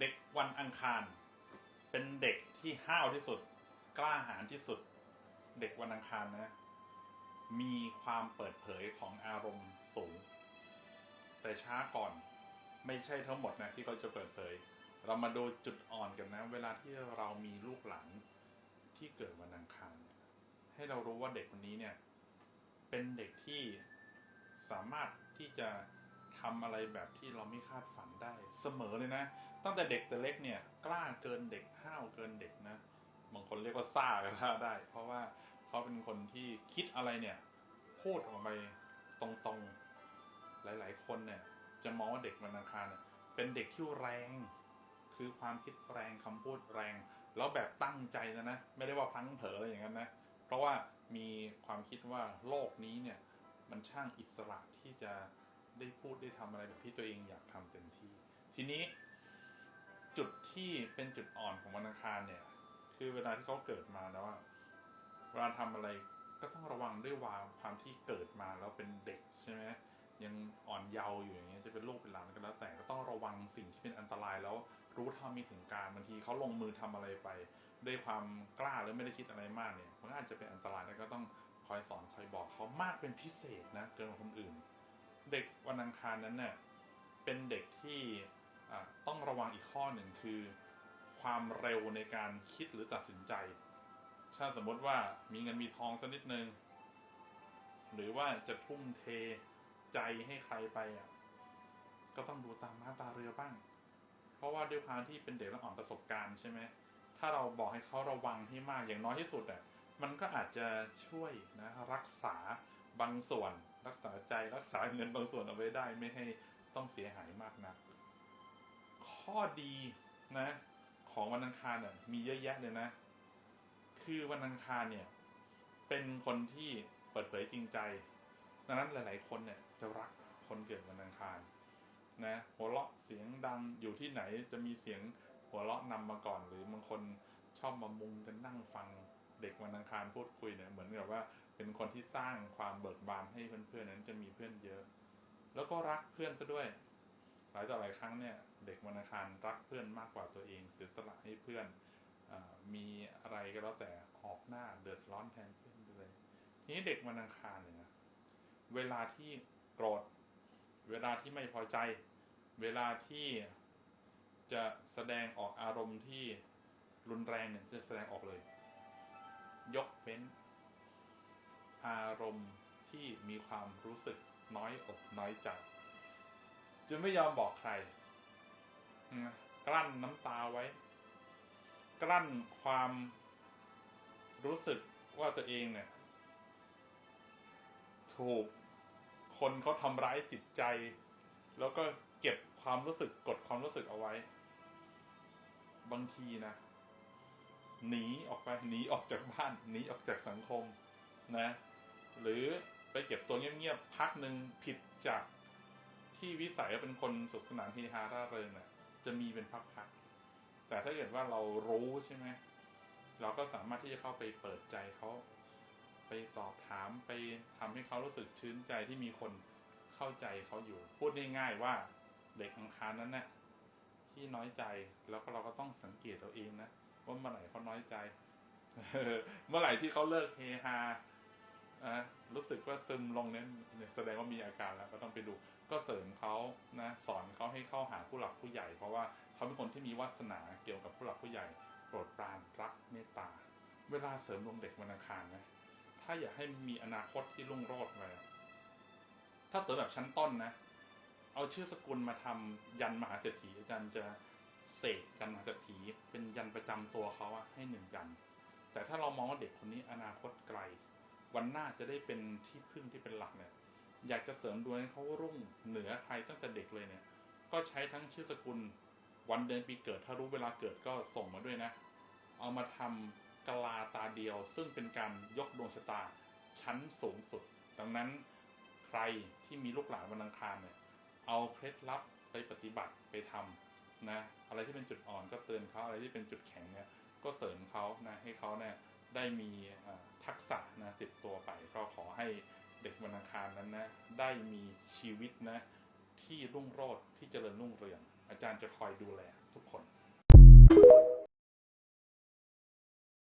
เด็กวันอังคาร เป็นเด็กที่ห้าวที่สุด กล้าหาญที่สุด เด็กวันอังคารนะ มีความเปิดเผยของอารมณ์สูง แต่ช้าก่อนไม่ใช่ทั้งหมดนะที่เขาจะเปิดเผย เรามาดูจุดอ่อนกันนะ เวลาที่เรามีลูกหลานที่เกิดวันอังคาร ให้เรารู้ว่าเด็กคนนี้เนี่ย เป็นเด็กที่สามารถที่จะ ทำอะไรแบบที่เราไม่คาดฝันได้เสมอเลยนะ ตั้งแต่เด็กแต่เล็กเนี่ย กล้าเกินเด็กห้าวเกินเด็กนะบางคนเรียกว่าซ่าก็ว่าได้ เพราะว่าเขาเป็นคนที่คิดอะไรเนี่ยพูดออกไปตรงๆหลาย ๆ คนเนี่ย จะมองว่าเด็กวันอังคารเนี่ยเป็นเด็กที่แรง คือความคิดแรงคำพูดแรง แล้วแบบตั้งใจนะนะไม่ได้ว่าพังเผลออะไรอย่างนั้นนะเพราะว่ามีความคิดว่าโลกนี้เนี่ย มันช่างอิสระที่จะ ได้พูดได้ทำอะไรแบบที่ตัวเองอยากทำเต็มที่ ทีนี้ จุดที่เป็นจุดอ่อนของวันอังคารเนี่ย คือเวลาที่เขาเกิดมาแล้วว่าเวลาทำอะไรก็ต้องระวังด้วยวาความที่เกิดมาแล้วเป็นเด็กใช่ไหมยังอ่อนเยาว์อยู่อย่างเงี้ยจะเป็นลูกเป็นหลานก็แล้ว แต่ก็ต้องระวังสิ่งที่เป็นอันตรายแล้วรู้เท่าม่ถึงการบางทีเขาลงมือทำอะไรไป ด้วยความกล้าหรือไม่ได้คิดอะไรมากเนี่ยมันอาจจะเป็นอันตรายแล้วก็ต้องคอยสอนคอยบอกเขามากเป็นพิเศษนะเกินกว่าคนอื่น เด็กวันอังคารนั้นเนี่ยเป็นเด็กที่ต้องระวังอีกข้อหนึ่งคือ ความเร็วในการคิดหรือตัดสินใจ ถ้าสมมติว่ามีเงินมีทองสักนิดนึง หรือว่าจะทุ่มเทใจให้ใครไปอะก็ต้องดูตามมาตาเรือบ้าง เพราะว่าด้วยความที่เป็นเด็กและอ่อนประสบการณ์ใช่ไหมถ้าเราบอกให้เขาระวังให้มากอย่างน้อยที่สุดอะมันก็อาจจะช่วยนะรักษา บางส่วนรักษาใจรักษาเงินบางส่วนเอาไว้ได้ไม่ให้ต้องเสียหายมากนัก ข้อดีนะ ของวันอังคารเนี่ยมีเยอะแยะเลยนะ คือวันอังคารเนี่ย เป็นคนที่เปิดเผยจริงใจดังนั้นหลาย ๆ คนเนี่ยจะรักคนเกิดวันอังคารนะหัวเราะเสียงดังอยู่ที่ไหนจะมีเสียงหัวเราะนำมาก่อน หรือบางคนชอบมามุงกันนั่งฟังเด็กวันอังคารพูดคุยเนี่ยเหมือนกับว่า เป็นคนที่สร้างความเบิกบานให้เพื่อนๆนั้นจะมีเพื่อนเยอะ แล้วก็รักเพื่อนซะด้วย หลายต่อหลายครั้งเนี่ย เด็กวันอังคารรักเพื่อนมากกว่าตัวเองเสียสละให้เพื่อนอมีอะไรก็แล้วแต่ออกหน้าเดือดร้อนแทนเพื่อนด้วยทีนี้เด็กวันอังคารเนี่ยนะเวลาที่โกรธ เวลาที่ไม่พอใจ เวลาที่จะแสดงออกอารมณ์ที่รุนแรงเนี่ยจะแสดงออกเลย ยกเว้น อารมณ์ที่มีความรู้สึกน้อยอกน้อยใจจะไม่ยอมบอกใคร กลั้นน้ำตาไว้ กลั้นความรู้สึกว่าตัวเองเนี่ย ถูกคนเขาทำร้ายจิตใจ แล้วก็เก็บความรู้สึกกดความรู้สึกเอาไว้ บางทีนะหนีออกไปหนีออกจากบ้านหนีออกจากสังคม นะ หรือไปเก็บตัวเงียบๆพักหนึ่งผิดจากที่วิสัยเป็นคนสุขสนานเฮฮาร่าเริงน่ะจะมีเป็นพักๆแต่ถ้าเกิดว่าเรารู้ใช่ไหมเราก็สามารถที่จะเข้าไปเปิดใจเขาไปสอบถามไปทำให้เขารู้สึกชื้นใจที่มีคนเข้าใจเขาอยู่ พูดง่ายๆว่าเด็กอังคารนั้นเนี่ยที่น้อยใจแล้วก็เราก็ต้องสังเกตตัวเองนะว่าเมื่อไหร่เขาน้อยใจเมื่อไหร่ที่เขาเลิกเฮฮา อะรู้สึกว่าซึมลงเนี่ยแสดงว่ามีอาการแล้วก็ต้องไปดูก็เสริมเขานะสอนเขาให้เข้าหาผู้หลักผู้ใหญ่ เพราะว่าเขาเป็นคนที่มีวาสนาเกี่ยวกับผู้หลักผู้ใหญ่ โปรดปรานรักเมตตา เวลาเสริมดวงเด็กวันอังคารนะถ้าอยากให้มีอนาคตที่รุ่งโรจน์ไปถ้าเสริมแบบชั้นต้นนะ เอาชื่อสกุลมาทำยันมหาเศรษฐีอาจารย์จะเสกยันมหาเศรษฐีเป็นยันประจำตัวเขาอะให้หนึ่งยัน แต่ถ้าเรามองว่าเด็กคนนี้อนาคตไกล วันหน้าจะได้เป็นที่พึ่งที่เป็นหลักเนี่ยอยากจะเสริมดวงให้เขารุ่งเหนือใครตั้งแต่เด็กเลยเนี่ย ก็ใช้ทั้งชื่อสกุลวันเดือนปีเกิด ถ้ารู้เวลาเกิดก็ส่งมาด้วยนะ เอามาทำกลาตาเดียว ซึ่งเป็นการยกดวงชะตาชั้นสูงสุด ดังนั้นใครที่มีลูกหลานวันอังคารเนี่ย เอาเคล็ดลับไปปฏิบัติไปทำนะ อะไรที่เป็นจุดอ่อนก็เตือนเขาอะไรที่เป็นจุดแข็งเนี่ยก็เสริมเขานะให้เขาเนี่ย ได้มีทักษะนะติดตัวไป ก็ขอให้เด็กวันอังคารนั้นนะได้มีชีวิตนะที่รุ่งโรจน์ที่เจริญรุ่งเรือง อาจารย์จะคอยดูแลทุกคน